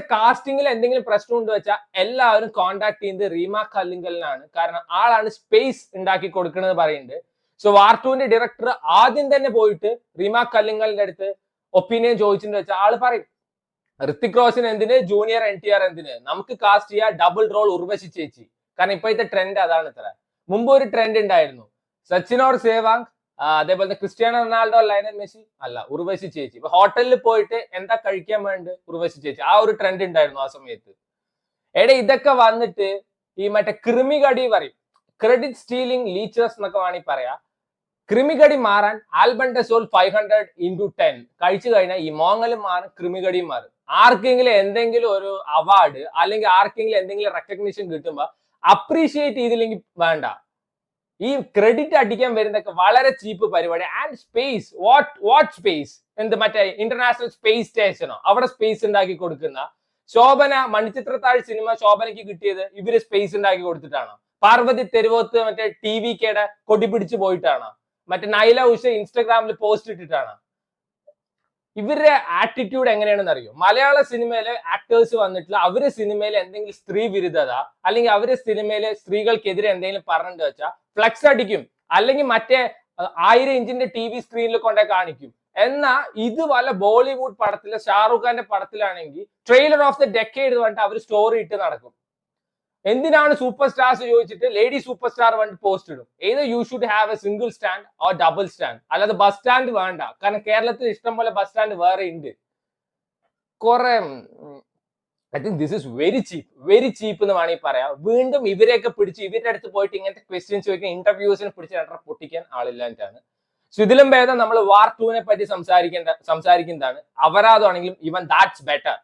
കാസ്റ്റിംഗിൽ എന്തെങ്കിലും പ്രശ്നം ഉണ്ട് വെച്ചാൽ എല്ലാവരും കോണ്ടാക്ട് ചെയ്യുന്നത് റീമ കല്ലിങ്കലിനാണ്. കാരണം ആളാണ് സ്പേസ് ഉണ്ടാക്കി കൊടുക്കണത് പറയുന്നുണ്ട്. സോ വാർട്ടുവിന്റെ ഡയറക്ടർ ആദ്യം തന്നെ പോയിട്ട് റീമ കല്ലിങ്കലിന്റെ അടുത്ത് ഒപ്പീനിയൻ ചോദിച്ചെന്ന് വെച്ചാൽ ആൾ പറയും ഋത്തിക് റോഷൻ എന്തിന്? ജൂനിയർ എൻ ടി ആർ എന്തിന്? നമുക്ക് കാസ്റ്റ് ചെയ്യാ ഡബിൾ റോൾ ഉർവശി ചേച്ചി. കാരണം ഇപ്പോഴത്തെ ട്രെൻഡ് അതാണ് ഇത്ര. മുമ്പ് ഒരു ട്രെൻഡ് ഉണ്ടായിരുന്നു. സച്ചിൻ ഓർ സേവാങ് അതേപോലെ തന്നെ ക്രിസ്ത്യാനോ റൊണാൾഡോ ലയനൽ മെസ്സി അല്ല ഉർവശി ചേച്ചി. ഇപ്പൊ ഹോട്ടലിൽ പോയിട്ട് എന്താ കഴിക്കാൻ വേണ്ടി ഉർവശി ചേച്ചി. ആ ഒരു ട്രെൻഡ് ഉണ്ടായിരുന്നു ആ സമയത്ത്. എടെ ഇതൊക്കെ വന്നിട്ട് ഈ മറ്റേ കൃമികടി പറയും. ക്രെഡിറ്റ് സ്റ്റീലിംഗ് ലീച്ചേഴ്സ് എന്നൊക്കെ വേണമെങ്കിൽ പറയാം. കൃമികടി മാറാൻ albendazole five hundred into ten കഴിച്ചു കഴിഞ്ഞാൽ ഈ മോങ്ങലും മാറും കൃമികടിയും മാറും. ആർക്കെങ്കിലും എന്തെങ്കിലും ഒരു അവാർഡ് അല്ലെങ്കിൽ ആർക്കെങ്കിലും എന്തെങ്കിലും റെക്കഗ്നീഷൻ കിട്ടുമ്പോൾ അപ്രീഷിയേറ്റ് ചെയ്തില്ലെങ്കിൽ വേണ്ട. ഈ ക്രെഡിറ്റ് അടിക്കാൻ വരുന്നൊക്കെ വളരെ ചീപ്പ് പരിപാടി. And space what what space എന്ത് മറ്റേ ഇന്റർനാഷണൽ സ്പേസ് സ്റ്റേഷനോ അവിടെ സ്പേസ് ഉണ്ടാക്കി കൊടുക്കുന്ന ശോഭന മണിച്ചിത്രത്താഴ് സിനിമ ശോഭനയ്ക്ക് കിട്ടിയത് ഇവർ സ്പേസ് ഉണ്ടാക്കി കൊടുത്തിട്ടാണ്? പാർവതി തെരുവോത്ത് മറ്റേ ടി വി കൊടി പിടിച്ചു പോയിട്ടാണോ? മറ്റേ നൈല ഉഷ ഇൻസ്റ്റഗ്രാമിൽ പോസ്റ്റ് ഇട്ടിട്ടാണോ? ഇവരുടെ ആറ്റിറ്റ്യൂഡ് എങ്ങനെയാണെന്ന് അറിയോ മലയാള സിനിമയിലെ ആക്ടേഴ്സ് വന്നിട്ടുള്ള അവർ സിനിമയിലെ എന്തെങ്കിലും സ്ത്രീ വിരുദ്ധത അല്ലെങ്കിൽ അവർ സിനിമയിലെ സ്ത്രീകൾക്കെതിരെ എന്തെങ്കിലും പറഞ്ഞിട്ട് വെച്ചാൽ ഫ്ലക്സ് അടിക്കും. അല്ലെങ്കിൽ മറ്റേ ആയിരം ഇഞ്ചിന്റെ ടി വി സ്ക്രീനിൽ കൊണ്ടേ കാണിക്കും. എന്നാ ഇത് വല്ല ബോളിവുഡ് പടത്തിലെ ഷാറുഖ് ഖാന്റെ പടത്തിലാണെങ്കിൽ ട്രെയിലർ ഓഫ് ദ ഡെക്കേഡ് പറഞ്ഞിട്ട് അവർ സ്റ്റോറി ഇട്ട് നടക്കും. എന്തിനാണ് സൂപ്പർ സ്റ്റാർസ് ചോദിച്ചിട്ട് ലേഡി സൂപ്പർ സ്റ്റാർ വേണ്ടി പോസ്റ്റ് ഇടും? ഏത് you should have a single stand or double stand അല്ലാതെ ബസ് സ്റ്റാൻഡ് വേണ്ട. കാരണം കേരളത്തിൽ ഇഷ്ടം പോലെ ബസ് സ്റ്റാൻഡ് വേറെ ഉണ്ട് കുറെ I think this is very cheap very cheap എന്ന് വേണമെങ്കിൽ പറയാം. വീണ്ടും ഇവരെയൊക്കെ പിടിച്ച് ഇവരുടെ അടുത്ത് പോയിട്ട് ഇങ്ങനത്തെ ക്വസ്റ്റ്യൻസ് ചോദിക്കാൻ ഇന്റർവ്യൂസിനെ പിടിച്ച് രണ്ടര പൊട്ടിക്കാൻ ആളില്ലാണ്ടാണ് സോ ഇതിലും ഭേദം നമ്മൾ വാർ ടൂവിനെ പറ്റി സംസാരിക്കേണ്ട സംസാരിക്കുന്നതാണ്. അവരാതാണെങ്കിലും ഇവൻ ദാറ്റ്സ് ബെറ്റർ